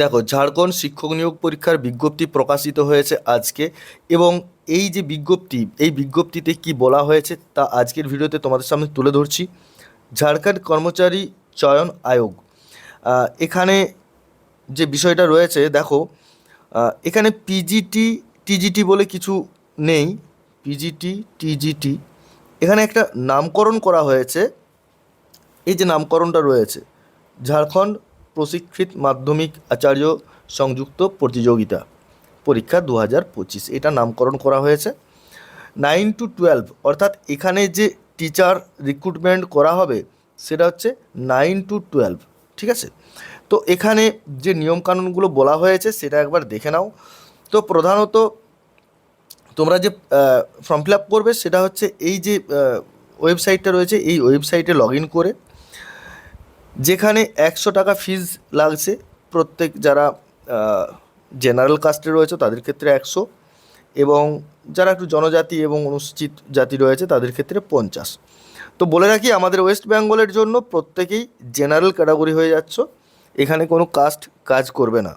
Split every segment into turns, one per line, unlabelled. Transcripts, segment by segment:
দেখো, ঝাড়খণ্ড শিক্ষক নিয়োগ পরীক্ষার বিজ্ঞপ্তি প্রকাশিত হয়েছে আজকে এবং এই যে বিজ্ঞপ্তি, এই বিজ্ঞপ্তিতে কি বলা হয়েছে তা আজকের ভিডিওতে তোমাদের সামনে তুলে ধরছি। ঝাড়খণ্ড কর্মচারী চয়ন আয়োগ এখানে যে বিষয়টা রয়েছে, দেখো এখানে পিজিটি টিজিটি বলে কিছু নেই পিজিটি টিজিটি এখানে একটা নামকরণ করা হয়েছে। এই যে নামকরণটা রয়েছে, ঝাড়খণ্ড প্রশিক্ষিত মাধ্যমিক আচার্য সংযুক্ত প্রতিযোগিতা পরীক্ষা দু হাজার পঁচিশ। এটা নামকরণ করা হয়েছে। নাইন টু টুয়েলভ, অর্থাৎ এখানে যে টিচার রিক্রুটমেন্ট করা হবে, সেটা হচ্ছে নাইন টু টুয়েলভ, ঠিক আছে? তো এখানে যে নিয়মকানুনগুলো বলা হয়েছে, সেটা একবার দেখে নাও। তো প্রধানত তোমরা যে ফর্ম ফিল আপ করবে, সেটা হচ্ছে এই যে ওয়েবসাইটটা রয়েছে, এই ওয়েবসাইটে লগ ইন করে যেখানে একশো টাকা ফিজ লাগছে, প্রত্যেক যারা জেনারেল কাস্টে রয়েছে তাদের ক্ষেত্রে একশো এবং যারা একটু জনজাতি এবং অনুসূচিত জাতি রয়েছে তাদের ক্ষেত্রে পঞ্চাশ। তো বলে রাখি, আমাদের ওয়েস্ট বেঙ্গলের জন্য প্রত্যেকেই জেনারেল ক্যাটাগরি হয়ে যাচ্ছ, এখানে কোনো কাস্ট কাজ করবে না।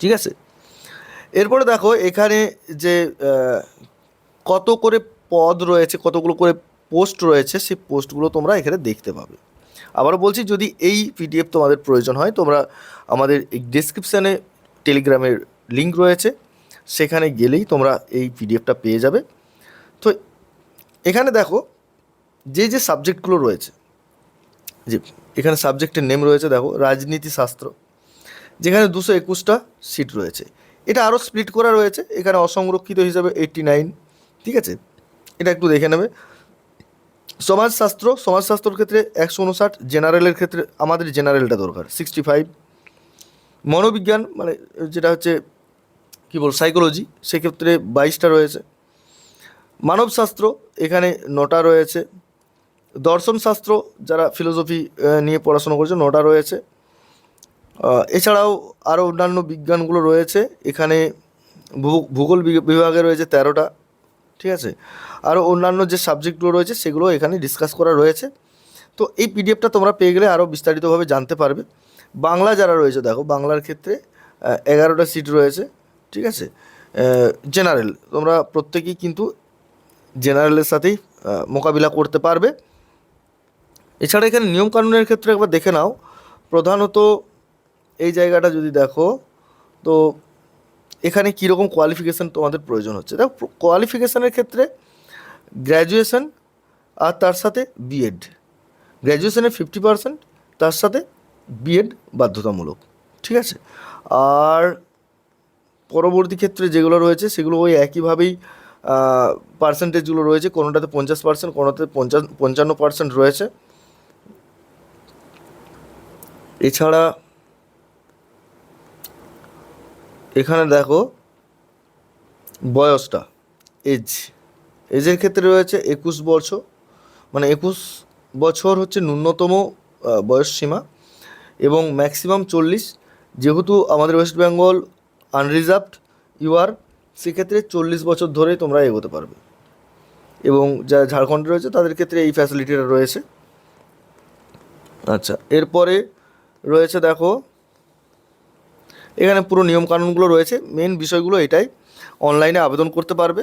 ঠিক আছে? এরপরে দেখো, এখানে যে কত করে পদ রয়েছে, কতগুলো করে পোস্ট রয়েছে, সেই পোস্টগুলো তোমরা এখানে দেখতে পাবে। আবারও বলছি, যদি এই পিডিএফ তোমাদের প্রয়োজন হয়, তোমরা আমাদের এই ডিসক্রিপশানে টেলিগ্রামের লিঙ্ক রয়েছে, সেখানে গেলেই তোমরা এই পিডিএফটা পেয়ে যাবে। তো এখানে দেখো, যে যে সাবজেক্টগুলো রয়েছে, যে এখানে সাবজেক্টের নেম রয়েছে, দেখো, রাজনীতি শাস্ত্র, যেখানে দুশো একুশটা সিট রয়েছে। এটা আরও স্প্লিট করা রয়েছে, এখানে অসংরক্ষিত হিসাবে এইট্টি নাইন ঠিক আছে? এটা একটু দেখে নেবে। সমাজশাস্ত্র, সমাজশাস্ত্রর ক্ষেত্রে একশো উনষাট, জেনারেলের ক্ষেত্রে আমাদের জেনারেলটা দরকার সিক্সটি ফাইভ মনোবিজ্ঞান মানে যেটা হচ্ছে, কী বল সাইকোলজি সেক্ষেত্রে বাইশটা রয়েছে। মানবশাস্ত্র, এখানে নটা রয়েছে। দর্শনশাস্ত্র, যারা ফিলোসফি নিয়ে পড়াশোনা করেছে, নটা রয়েছে। এছাড়াও আরও অন্যান্য বিজ্ঞানগুলো রয়েছে। এখানে ভূগোল বিভাগে রয়েছে তেরোটা। ঠিক আছে? আরও অন্যান্য যে সাবজেক্টগুলো রয়েছে সেগুলো এখানে ডিসকাস করা রয়েছে। তো এই পিডিএফটা তোমরা পেয়ে গেলে আরও বিস্তারিতভাবে জানতে পারবে। বাংলা যারা রয়েছে, দেখো, বাংলার ক্ষেত্রে এগারোটা সিট রয়েছে, ঠিক আছে? জেনারেল তোমরা প্রত্যেকেই কিন্তু জেনারেলের সাথেই মোকাবিলা করতে পারবে। এছাড়া এখানে নিয়মকানুনের ক্ষেত্রে একবার দেখে নাও। প্রধানত এই জায়গাটা যদি দেখো, তো এখানে কীরকম কোয়ালিফিকেশান তোমাদের প্রয়োজন হচ্ছে? দেখো কোয়ালিফিকেশানের ক্ষেত্রে গ্র্যাজুয়েশান আর তার সাথে বিএড গ্র্যাজুয়েশনের ফিফটি পার্সেন্ট তার সাথে বিএড বাধ্যতামূলক। ঠিক আছে? আর পরবর্তী ক্ষেত্রে যেগুলো রয়েছে, সেগুলো ওই একইভাবেই পার্সেন্টেজগুলো রয়েছে। কোনোটাতে পঞ্চাশ পার্সেন্ট কোনোটাতে পঞ্চাশ পঞ্চান্ন পার্সেন্ট রয়েছে। এছাড়া এখানে দেখো বয়সটা এজ এজের ক্ষেত্রে রয়েছে একুশ বছর মানে একুশ বছর হচ্ছে ন্যূনতম বয়স সীমা এবং ম্যাক্সিমাম চল্লিশ। যেহেতু আমাদের West Bengal unreserved U R সেক্ষেত্রে চল্লিশ বছর ধরে তোমরা এগোতে পারবে। এবং যারা ঝাড়খণ্ডে রয়েছে, তাদের ক্ষেত্রে এই ফ্যাসিলিটিটা রয়েছে। আচ্ছা এরপরে রয়েছে দেখো এখানে পুরো নিয়মকানুনগুলো রয়েছে। মেন বিষয়গুলো এটাই। অনলাইনে আবেদন করতে পারবে।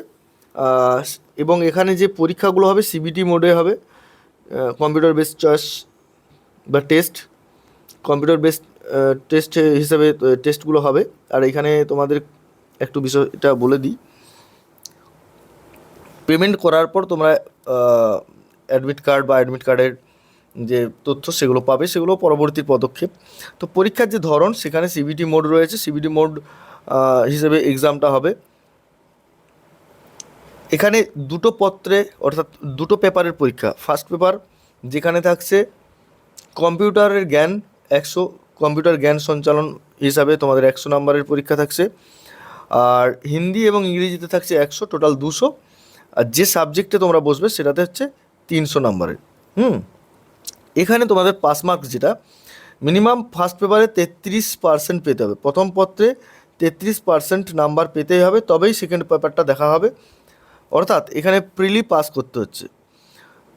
এবং এখানে যে পরীক্ষাগুলো হবে সিবিটি মোডে হবে। কম্পিউটার বেস চয়েস বা টেস্ট কম্পিউটার বেস টেস্ট হিসেবে টেস্টগুলো হবে। আর এখানে তোমাদের একটু বিষয়টা বলে দিই। পেমেন্ট করার পর তোমরা অ্যাডমিট কার্ড বা অ্যাডমিট কার্ডের যে তথ্য সেগুলো পাবে সেগুলো পরবর্তী পদক্ষেপ। তো পরীক্ষার যে ধরন, সেখানে সিবিটি মোড রয়েছে। সিবিটি মোড হিসেবে এক্সামটা হবে। এখানে দুটো পত্রে, অর্থাৎ দুটো পেপারের পরীক্ষা। ফার্স্ট পেপার যেখানে থাকছে কম্পিউটারের জ্ঞান, একশো কম্পিউটার জ্ঞান সঞ্চালন হিসাবে তোমাদের একশো নম্বরের পরীক্ষা থাকছে। আর হিন্দি এবং ইংরেজিতে থাকছে একশো টোটাল দুশো। আর যে সাবজেক্টে তোমরা বসবে, সেটাতে হচ্ছে তিনশো নম্বরের। হুম? এখানে তোমাদের পাস মার্কস যেটা মিনিমাম ফার্স্ট পেপারে তেত্রিশ পার্সেন্ট পেতে হবে। প্রথম পত্রে তেত্রিশ পার্সেন্ট নাম্বার পেতেই হবে, তবেই সেকেন্ড পেপারটা দেখা হবে। অর্থাৎ এখানে প্রিলি পাস করতে হচ্ছে।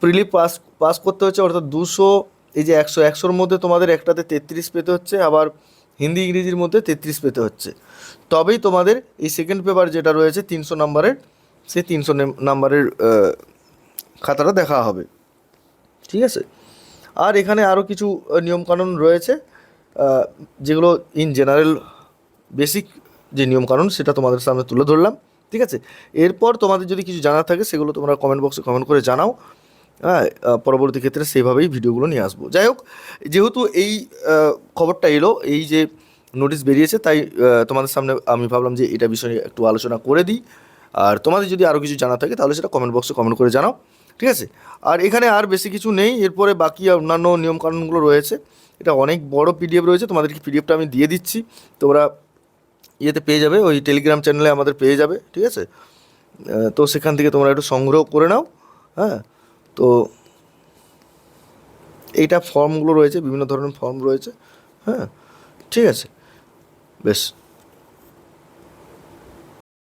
প্রিলি পাস পাস করতে হচ্ছে, অর্থাৎ দুশো, এই যে একশো, একশোর মধ্যে তোমাদের একটাতে তেত্রিশ পেতে হচ্ছে, আবার হিন্দি, ইংরেজির মধ্যে তেত্রিশ পেতে হচ্ছে। তবেই তোমাদের এই সেকেন্ড পেপার যেটা রয়েছে তিনশো নাম্বারের সেই তিনশো নাম্বারের খাতাটা দেখা হবে। ঠিক আছে? আর এখানে আরও কিছু নিয়মকানুন রয়েছে যেগুলো ইন জেনারেল বেসিক যে নিয়মকানুন সেটা তোমাদের সামনে তুলে ধরলাম, ঠিক আছে? এরপর তোমাদের যদি কিছু জানার থাকে সেগুলো তোমরা কমেন্ট বক্সে কমেন্ট করে জানাও হ্যাঁ পরবর্তী ক্ষেত্রে সেইভাবেই ভিডিওগুলো নিয়ে আসব। যাই হোক, যেহেতু এই খবরটা এলো, এই যে নোটিশ বেরিয়েছে, তাই তোমাদের সামনে আমি ভাবলাম যে এটা বিষয়ে একটু আলোচনা করে দিই। আর তোমাদের যদি আরও কিছু জানা থাকে তাহলে সেটা কমেন্ট বক্সে কমেন্ট করে জানাও। ঠিক আছে? আর এখানে আর বেশি কিছু নেই। এরপরে বাকি অন্যান্য নিয়মকানুনগুলো রয়েছে। এটা অনেক বড় পিডিএফ রয়েছে। তোমাদেরকে পিডিএফটা আমি দিয়ে দিচ্ছি। তোমরা ইয়েতে পেয়ে যাবে। ওই টেলিগ্রাম চ্যানেলে আমাদের পেয়ে যাবে। ঠিক আছে? তো সেখান থেকে তোমরা একটু সংগ্রহ করে নাও। হ্যাঁ? তো এইটা ফর্মগুলো রয়েছে। বিভিন্ন ধরনের ফর্ম রয়েছে। হ্যাঁ? ঠিক আছে? বেশ।